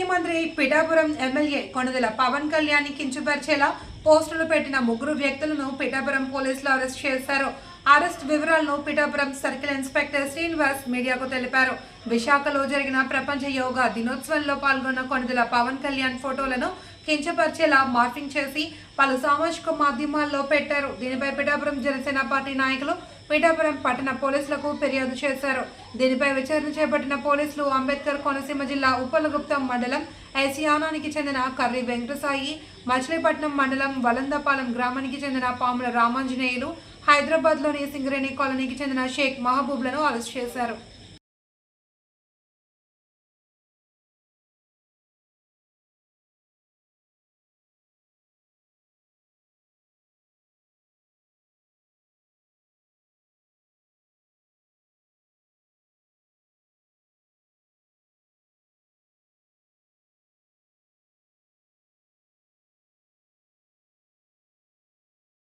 Pithapuram MLA Konidela Pawan Kalyan కించుపరిచేలా పోస్టులు పెట్టిన ముగ్గురు వ్యక్తులను పిఠాపురం పోలీసులు అరెస్ట్ చేశారు. అరెస్ట్ వివరాలను పిఠాపురం సర్కిల్ ఇన్స్పెక్టర్ శ్రీనివాస్ మీడియాకు తెలిపారు. విశాఖలో జరిగిన ప్రపంచ యోగా దినోత్సవంలో పాల్గొన్న కొణిదెల పవన్ కళ్యాణ్ ఫోటోలను కించపరిచేలా మార్ఫింగ్ చేసి పలు సామాజిక మాధ్యమాల్లో పెట్టారు. దీనిపై పిఠాపురం జనసేన పార్టీ నాయకులు పిఠాపురం పట్టణ పోలీసులకు ఫిర్యాదు చేశారు. దీనిపై విచారణ చేపట్టిన పోలీసులు అంబేద్కర్ కోనసీమ జిల్లా ఉప్పలగుప్తం మండలం ఐసియానానికి చెందిన కర్రి వెంకటసాయి మచిలీపట్నం మండలం వలందపాలెం గ్రామానికి చెందిన పాముల రామాంజనేయులు హైదరాబాద్లోని సింగరేణి కాలనీకి చెందిన షేక్ మహబూబ్లను అరెస్ట్ చేశారు.